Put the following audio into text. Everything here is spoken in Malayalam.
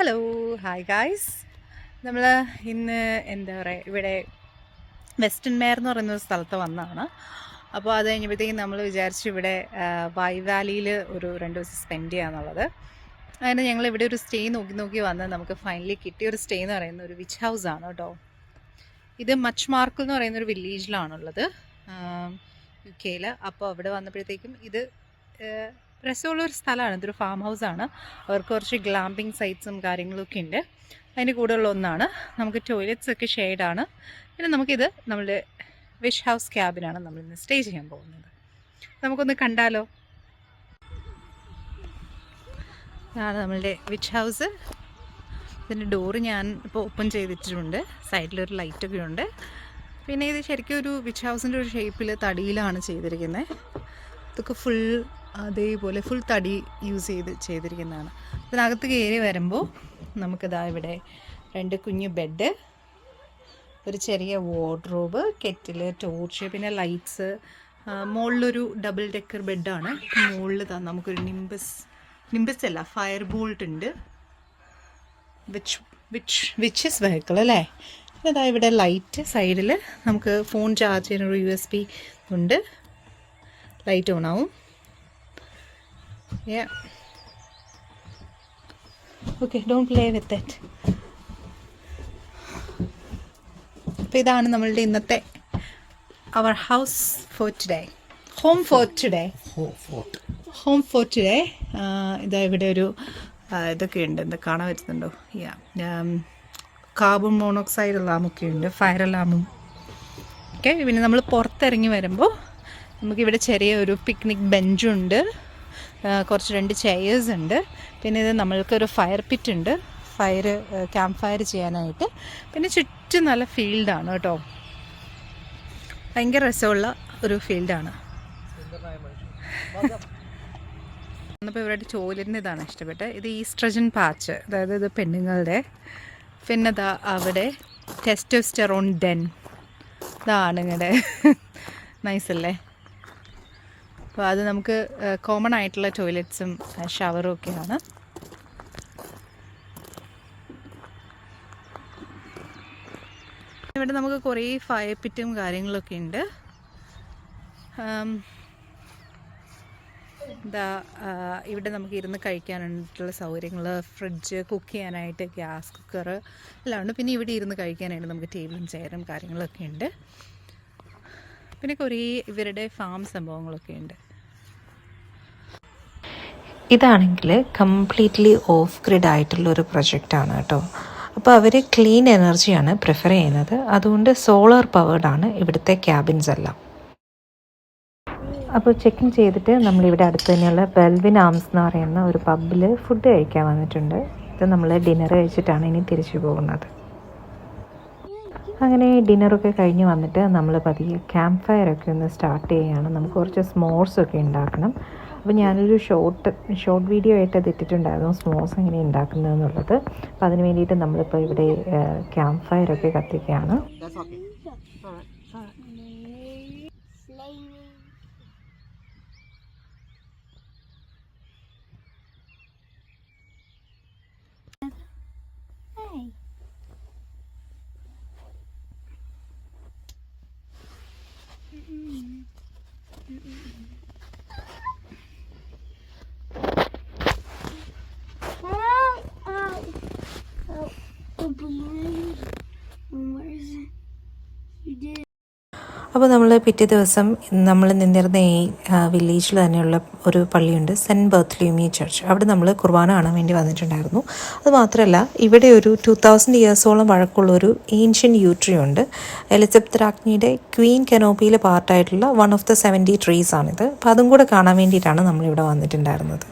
ഹലോ ഹായ് ഗായ്സ് നമ്മൾ ഇന്ന് എന്താ പറയുക ഇവിടെ വെസ്റ്റേൺ മേർ എന്ന് പറയുന്ന ഒരു സ്ഥലത്ത് വന്നതാണ്. അപ്പോൾ അത് കഴിഞ്ഞപ്പോഴത്തേക്കും നമ്മൾ വിചാരിച്ചു ഇവിടെ വൈ വാലിയിൽ ഒരു രണ്ട് ദിവസം സ്പെൻഡ് ചെയ്യാന്നുള്ളത്. അങ്ങനെ ഞങ്ങൾ ഇവിടെ ഒരു സ്റ്റേ നോക്കി നോക്കി വന്ന് നമുക്ക് ഫൈനലി കിട്ടിയ ഒരു സ്റ്റേ എന്ന് പറയുന്ന ഒരു വിച്ച് ഹൗസ് ആണ് കേട്ടോ. ഇത് മച്ച് മാർക്കിൾ എന്ന് പറയുന്ന ഒരു വില്ലേജിലാണുള്ളത് യു കെയിൽ അപ്പോൾ അവിടെ വന്നപ്പോഴത്തേക്കും ഇത് രസമുള്ള ഒരു സ്ഥലമാണ്. ഇതൊരു ഫാം ഹൗസ് ആണ്. അവർക്ക് കുറച്ച് ഗ്ലാമ്പിങ് സൈറ്റ്സും കാര്യങ്ങളൊക്കെ ഉണ്ട്. അതിന് കൂടെയുള്ള ഒന്നാണ്. നമുക്ക് ടോയ്ലറ്റ്സ് ഒക്കെ ഷെയ്ഡാണ് പിന്നെ നമുക്കിത് നമ്മുടെ വിഷ് ഹൗസ് ക്യാബിനാണ് നമ്മൾ ഇന്ന് സ്റ്റേ ചെയ്യാൻ പോകുന്നത്. നമുക്കൊന്ന് കണ്ടാലോ? ഇതാണ് നമ്മളുടെ വിച്ച് ഹൗസ് ഇതിന്റെ ഡോറ് ഞാൻ ഇപ്പോൾ ഓപ്പൺ ചെയ്തിട്ടുണ്ട്. സൈഡിലൊരു ലൈറ്റൊക്കെ ഉണ്ട്. പിന്നെ ഇത് ശരിക്കും ഒരു വിച്ച് ഹൗസിന്റെ ഒരു ഷേപ്പിൽ തടിയിലാണ് ചെയ്തിരിക്കുന്നത്. ഇതൊക്കെ ഫുൾ അതേപോലെ ഫുൾ തടി യൂസ് ചെയ്ത് ചെയ്തിരിക്കുന്നതാണ്. അതിനകത്ത് കയറി വരുമ്പോൾ നമുക്കിതാ ഇവിടെ രണ്ട് കുഞ്ഞു ബെഡ് ഒരു ചെറിയ വാർഡ്രോബ് കെറ്റിൽ ടോർച്ച് പിന്നെ ലൈറ്റ്സ് മുകളിലൊരു ഡബിൾ ഡെക്കർ ബെഡാണ് മുകളിൽ നമുക്കൊരു നിംബസ് നിംബസ് അല്ല ഫയർ ബോൾട്ട് ഉണ്ട്. വിച്ച് വിച്ച് വിച്ചസ് വെഹിക്കിൾ അല്ലേ? അതാ ഇവിടെ ലൈറ്റ് സൈഡിൽ നമുക്ക് ഫോൺ ചാർജ് ഒരു യു എസ് ബി ഉണ്ട്. ലൈറ്റ് ഓൺ ആവും. Yeah. Okay, don't play with it. അപ്പോൾ ഇതാണ് നമ്മളുടെ ഇന്നത്തെ our house for today home for today home for today ഇതാ ഇവിടെ ഒരു ഇതൊക്കെ ഉണ്ട്. എന്താ കാണാൻ പറ്റുന്നുണ്ടോ? യാ കാർബൺ മോണോക്സൈഡ് അലാമൊക്കെ ഉണ്ട്. ഫയർ അലാമും ഓക്കെ പിന്നെ നമ്മൾ പുറത്തിറങ്ങി വരുമ്പോൾ നമുക്കിവിടെ ചെറിയ ഒരു പിക്നിക് ബെഞ്ചുണ്ട് കുറച്ച് രണ്ട് ചെയേഴ്സ് ഉണ്ട്. പിന്നെ ഇത് നമ്മൾക്കൊരു ഫയർ പിറ്റ് ഉണ്ട്. ഫയർ ക്യാമ്പ് ഫയർ ചെയ്യാനായിട്ട്. പിന്നെ ചുറ്റും നല്ല ഫീൽഡാണ് കേട്ടോ. ഭയങ്കര രസമുള്ള ഒരു ഫീൽഡാണ് വന്നപ്പോൾ ഇവരുടെ ചോലിന് ഇതാണ് ഇഷ്ടപ്പെട്ടത്. ഇത് ഈസ്ട്രജൻ പാച്ച് അതായത് ഇത് പെണ്ണുങ്ങളുടെ. പിന്നെ ദാ അവിടെ ടെസ്റ്റോസ്റ്റെറോൺ ഡെൻ ഇതാണ് ഇങ്ങനെ നൈസ് അല്ലേ? അപ്പോൾ അത് നമുക്ക് കോമൺ ആയിട്ടുള്ള ടോയ്ലറ്റ്സും ഷവറും ഒക്കെയാണ്. ഇവിടെ നമുക്ക് കുറേ ഫയർ പിറ്റും കാര്യങ്ങളൊക്കെ ഉണ്ട്. എന്താ ഇവിടെ നമുക്ക് ഇരുന്ന് കഴിക്കാനായിട്ടുള്ള സൗകര്യങ്ങൾ ഫ്രിഡ്ജ് കുക്ക് ചെയ്യാനായിട്ട് ഗ്യാസ് കുക്കർ എല്ലാം ഉണ്ട്. പിന്നെ ഇവിടെ ഇരുന്ന് കഴിക്കാനായിട്ട് നമുക്ക് ടേബിളും ചെയറും കാര്യങ്ങളൊക്കെ ഉണ്ട്. പിന്നെ കുറേ ഇവരുടെ ഫാം സംഭവങ്ങളൊക്കെ ഉണ്ട്. ഇതാണെങ്കിൽ കംപ്ലീറ്റ്ലി ഓഫ് ഗ്രിഡ് ആയിട്ടുള്ള ഒരു പ്രൊജക്റ്റാണ് കേട്ടോ. അപ്പോൾ അവർ ക്ലീൻ എനർജിയാണ് പ്രിഫർ ചെയ്യുന്നത്. അതുകൊണ്ട് സോളാർ പവേർഡാണ് ഇവിടുത്തെ ക്യാബിൻസ് എല്ലാം. അപ്പോൾ ചെക്കിൻ ചെയ്തിട്ട് നമ്മളിവിടെ അടുത്ത് തന്നെയുള്ള ബെൽവിൻ ആംസ് എന്ന് പറയുന്ന ഒരു പബ്ബിൽ ഫുഡ് കഴിക്കാൻ വന്നിട്ടുണ്ട്. ഇത് നമ്മൾ ഡിന്നർ കഴിച്ചിട്ടാണ് ഇനി തിരിച്ചു പോകുന്നത്. അങ്ങനെ ഡിന്നറൊക്കെ കഴിഞ്ഞ് വന്നിട്ട് നമ്മൾ പതിയെ ക്യാമ്പ് ഫയർ ഒക്കെ ഒന്ന് സ്റ്റാർട്ട് ചെയ്യുകയാണ്. നമുക്ക് കുറച്ച് സ്മോർസ് ഒക്കെ ഉണ്ടാക്കണം. അപ്പോൾ ഞാനൊരു ഷോർട്ട് ഷോർട്ട് വീഡിയോ ആയിട്ട് അത് ഇട്ടിട്ടുണ്ടായിരുന്നു. സ്മോസ് എങ്ങനെ ഉണ്ടാക്കുന്നതെന്നുള്ളത്. അപ്പോൾ അതിന് വേണ്ടിയിട്ട് നമ്മളിപ്പോൾ ഇവിടെ ക്യാമ്പ് ഫയർ ഒക്കെ കത്തിക്കുകയാണ്. അപ്പോൾ നമ്മൾ പിറ്റേ ദിവസം നമ്മൾ നിന്നിരുന്ന ഈ വില്ലേജിൽ തന്നെയുള്ള ഒരു പള്ളിയുണ്ട് സെന്റ് ബർത്ത്ലൂമി ചർച്ച് അവിടെ നമ്മൾ കുർബാന കാണാൻ വേണ്ടി വന്നിട്ടുണ്ടായിരുന്നു. അത് മാത്രമല്ല ഇവിടെ ഒരു ടു തൗസൻഡ് ഇയേഴ്സോളം വഴക്കമുള്ള ഒരു ഏൻഷ്യൻ യൂട്രി ഉണ്ട്. എലിസബത്ത് രാജ്ഞിയുടെ ക്വീൻ കെനോപ്പിയിലെ പാർട്ടായിട്ടുള്ള one of the seventy trees ആണിത്. അപ്പോൾ അതും കൂടെ കാണാൻ വേണ്ടിയിട്ടാണ് നമ്മളിവിടെ വന്നിട്ടുണ്ടായിരുന്നത്.